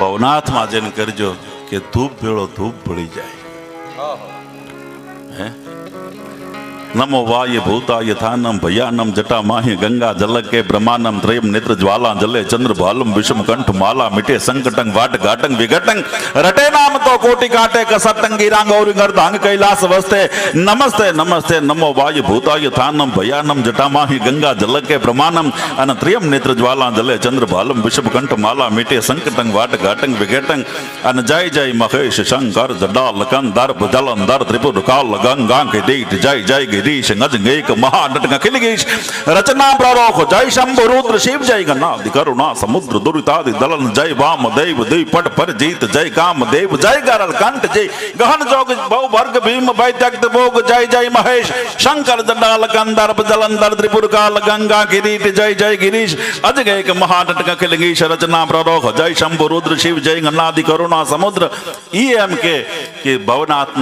ભવનાથમાં જઈને કરજો કે ધૂપ ભેળો ધૂપ ભળી જાય. नमो वाय भूता यथानम भयानम जटा माहि गंगा जल के ब्रह्मानम त्रयम नेत्र ज्वाला जले चंद्र भालम विषम कंठ माला मिटे संकटंग वाट घाटंग विघटंग रटे नाम तो कोटि काटे कसतंगी गिरांग और घर धांग कैलाश वस्ते। नमस्ते नमस्ते, नमो वाय भूता यथानम भयानम जटा माहि गंगा जल के ब्रह्मानम अन त्रयम नेत्र ज्वाला जले चंद्र भालम विषम कंठ माला मिटे संकटंग वाट घाटंग विघटंग अन जय जय महेश, शंकर जडाल कंदर्भ जलंधर त्रिपुर काल કે દીઠ, જય જય ગિરીશ ગજ ગેક મહાનટક અખિલ ગીશ રચના પ્રરોખ, જય શંભુ રુદ્ર, શિવ જય ગણાદિ કરુણા, સમુદ્ર દુરિતાદિ દલન, જય વામ, દેવ દેવ પટ પર જીત જય કામ, દેવ, જય ગરલ, કંઠ, જય ગહન, જોગ ભવ વર્ગ ભીમ, ભય, ત્યક્ત, ભોગ, જય જય, મહેશ, શંકર, જડાલ કંદર્પ જલંધર, ત્રિપુર, કાલ, ગંગા, કિરીટ, જય જય, ગિરીશ, અજ ગેક મહાનટક અખિલ ગીશ રચના પ્રરોખ, જય શંભુ રુદ્ર, શિવ જય ગણાદિ કરુણા, સમુદ્ર. ઈ એમ કે ભવનાથ